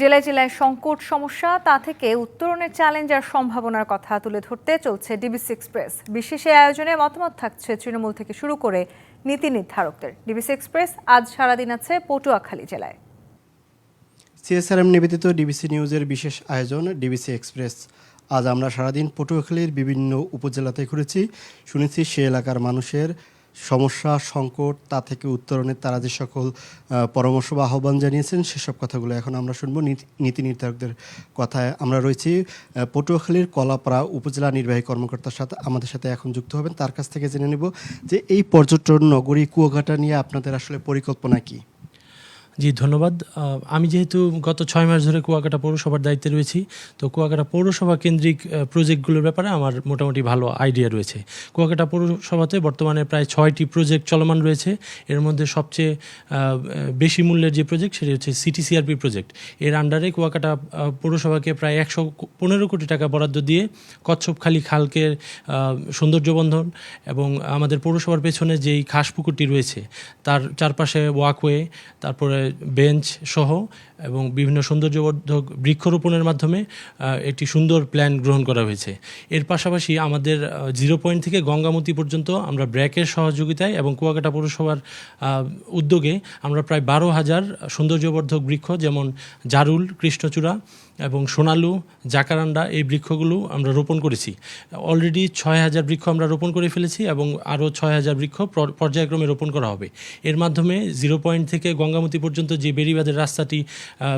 জেলায় জেলায় সংকট, সমস্যা, তা থেকে উত্তরণের চ্যালেঞ্জ আর সম্ভাবনার কথা তুলে ধরতে চলছে ডিবিসি এক্সপ্রেস বিশেষ এই আয়োজনে মতামত থাকছে তৃণমূল থেকে শুরু করে নীতি নির্ধারকদের। ডিবিসি এক্সপ্রেস আজ সারাদিন আছে পটুয়াখালী জেলায়। সিএসআরএম নিবেদিত ডিবিসি নিউজের বিশেষ আয়োজন ডিবিসি এক্সপ্রেস আজ আমরা সারাদিন পটুয়াখালীর বিভিন্ন উপজেলাতে ঘুরেছি। শুনেছি সে এলাকার মানুষের সমস্যা, সংকট, তা থেকে উত্তরণের তারা যে সকল পরামর্শ বা আহ্বান জানিয়েছেন, সেসব কথাগুলো এখন আমরা শুনব নীতি- নীতি নির্ধারকদের কথায়। আমরা রয়েছি পটুয়াখালীর কলাপাড়া উপজেলা নির্বাহী কর্মকর্তার সাথে, আমাদের সাথে এখন যুক্ত হবেন। তার কাছ থেকে জেনে নেব যে এই পর্যটন নগরী কুয়াঘাটা নিয়ে আপনাদের আসলে পরিকল্পনা কী? জি, ধন্যবাদ। আমি যেহেতু গত ছয় মাস ধরে কুয়াকাটা পৌরসভার দায়িত্বে রয়েছি, তো কুয়াকাটা পৌরসভা কেন্দ্রিক প্রজেক্টগুলোর ব্যাপারে আমার মোটামুটি ভালো আইডিয়া রয়েছে। কুয়াকাটা পৌরসভাতে বর্তমানে প্রায় ছয়টি প্রজেক্ট চলমান রয়েছে। এর মধ্যে সবচেয়ে বেশি মূল্যের যে প্রজেক্ট সেটি হচ্ছে সিটিসিআরপি প্রজেক্ট। এর আন্ডারে কুয়াকাটা পৌরসভাকে প্রায় একশো পনেরো কোটি টাকা বরাদ্দ দিয়ে কচ্ছপখালী খালকে সৌন্দর্যবন্ধন এবং আমাদের পৌরসভার পেছনে যেই খাস পুকুরটি রয়েছে, তার চারপাশে ওয়াকওয়ে তারপরে বেঞ্চ সহ এবং বিভিন্ন সৌন্দর্যবর্ধক বৃক্ষরোপণের মাধ্যমে একটি সুন্দর প্ল্যান গ্রহণ করা হয়েছে। এর পাশাপাশি আমাদের জিরো পয়েন্ট থেকে গঙ্গামতি পর্যন্ত আমরা ব্র্যাকের সহযোগিতায় এবং কুয়াকাটা পৌরসভার উদ্যোগে আমরা প্রায় বারো হাজার সৌন্দর্যবর্ধক বৃক্ষ যেমন জারুল, কৃষ্ণচূড়া এবং সোনালু, জাকারান্ডা এই বৃক্ষগুলো আমরা রোপণ করেছি। অলরেডি ছয় হাজার বৃক্ষ আমরা রোপণ করে ফেলেছি এবং আরও ছয় হাজার বৃক্ষ পর- পর্যায়ক্রমে রোপণ করা হবে। এর মাধ্যমে জিরো পয়েন্ট থেকে গঙ্গামতি পর্যন্ত যে বেড়িবাঁধের রাস্তাটি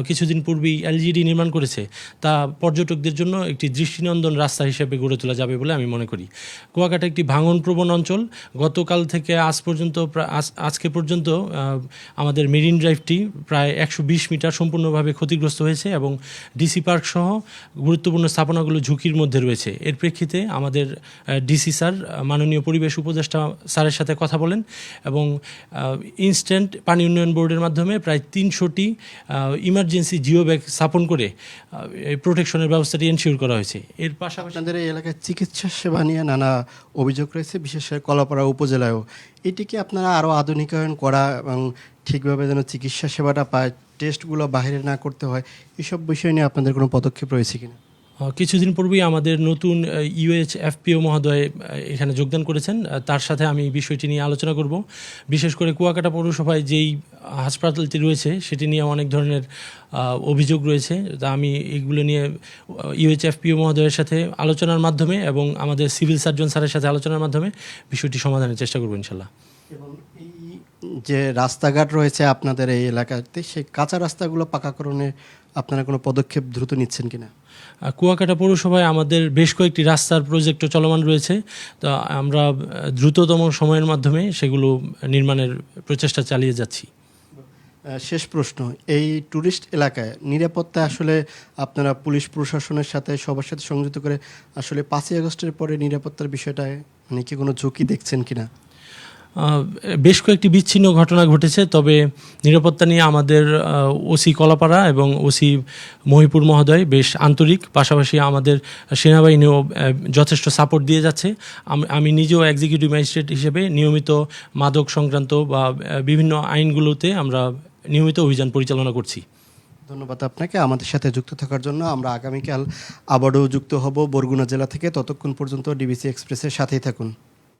কিছুদিন পূর্বেই এলজিডি নির্মাণ করেছে, তা পর্যটকদের জন্য একটি দৃষ্টিনন্দন রাস্তা হিসেবে গড়ে তোলা যাবে বলে আমি মনে করি। কুয়াকাটা একটি ভাঙন প্রবণ অঞ্চল। গতকাল থেকে আজ পর্যন্ত আজ- আজকে পর্যন্ত আমাদের মেরিন ড্রাইভটি প্রায় একশো বিশ মিটার সম্পূর্ণভাবে ক্ষতিগ্রস্ত হয়েছে এবং ডিসি পার্ক সহ গুরুত্বপূর্ণ স্থাপনাগুলো ঝুঁকির মধ্যে রয়েছে। এর প্রেক্ষিতে আমাদের ডিসি স্যার, মাননীয় পরিবেশ উপদেষ্টা স্যারের সাথে কথা বলেন এবং ইনস্ট্যান্ট পানি উন্নয়ন বোর্ডের মাধ্যমে প্রায় তিনশোটি ইমার্জেন্সি জিও ব্যাগ স্থাপন করে এই প্রোটেকশনের ব্যবস্থাটি এনশিওর করা হয়েছে। এর পাশাপাশি আমাদের এই এলাকায় চিকিৎসা সেবা নিয়ে নানা অভিযোগ রয়েছে, বিশেষ করে কলাপাড়া উপজেলায়ও। এটিকে আপনারা আরও আধুনিকায়ন করা এবং ঠিকভাবে যেন চিকিৎসা সেবাটা পায় টেস্টগুলো বাইরে না করতে হয়, এসব বিষয় নিয়ে আপনাদের কোনো পদক্ষেপ রয়েছে কিনা? কিছুদিন পূর্বেই আমাদের নতুন ইউএইচ এফপিও মহোদয় এখানে যোগদান করেছেন। তার সাথে আমি বিষয়টি নিয়ে আলোচনা করব। বিশেষ করে কুয়াকাটা পৌরসভায় যেই হাসপাতালটি রয়েছে, সেটি নিয়ে অনেক ধরনের অভিযোগ রয়েছে। তা আমি এগুলো নিয়ে ইউএইচ এফপিও মহোদয়ের সাথে আলোচনার মাধ্যমে এবং আমাদের সিভিল সার্জন স্যারের সাথে আলোচনার মাধ্যমে বিষয়টি সমাধানের চেষ্টা করব ইনশাল্লাহ। এবং এই যে রাস্তাঘাট রয়েছে আপনাদের এই এলাকাতে সেই কাঁচা রাস্তাগুলো পাকাকরণে আপনারা কোনো পদক্ষেপ দ্রুত নিচ্ছেন কিনা? কুয়াকাটা পৌরসভায় আমাদের বেশ কয়েকটি রাস্তার প্রজেক্টও চলমান রয়েছে। তো আমরা দ্রুততম সময়ের মাধ্যমে সেগুলো নির্মাণের প্রচেষ্টা চালিয়ে যাচ্ছি। শেষ প্রশ্ন এই ট্যুরিস্ট এলাকায় নিরাপত্তা আসলে আপনারা পুলিশ প্রশাসনের সাথে সবার সাথে সংযুক্ত করে আসলে পাঁচই আগস্টের পরে নিরাপত্তার বিষয়টায় মানে কি কোনো ঝুঁকি দেখছেন কিনা? বেশ কয়েকটি বিচ্ছিন্ন ঘটনা ঘটেছে, তবে নিরাপত্তা নিয়ে আমাদের ওসি কলাপাড়া এবং ওসি মহিপুর মহোদয় বেশ আন্তরিক। পাশাপাশি আমাদের সেনাবাহিনীও যথেষ্ট সাপোর্ট দিয়ে যাচ্ছে। আমি নিজেও এক্সিকিউটিভ ম্যাজিস্ট্রেট হিসেবে নিয়মিত মাদক সংক্রান্ত বা বিভিন্ন আইনগুলোতে আমরা নিয়মিত অভিযান পরিচালনা করছি। ধন্যবাদ আপনাকে। আমাদের সাথে যুক্ত থাকার জন্য আমরা আগামীকাল আবারও যুক্ত হব বরগুনা জেলা থেকে। ততক্ষণ পর্যন্ত ডিবিসি এক্সপ্রেসের সাথেই থাকুন।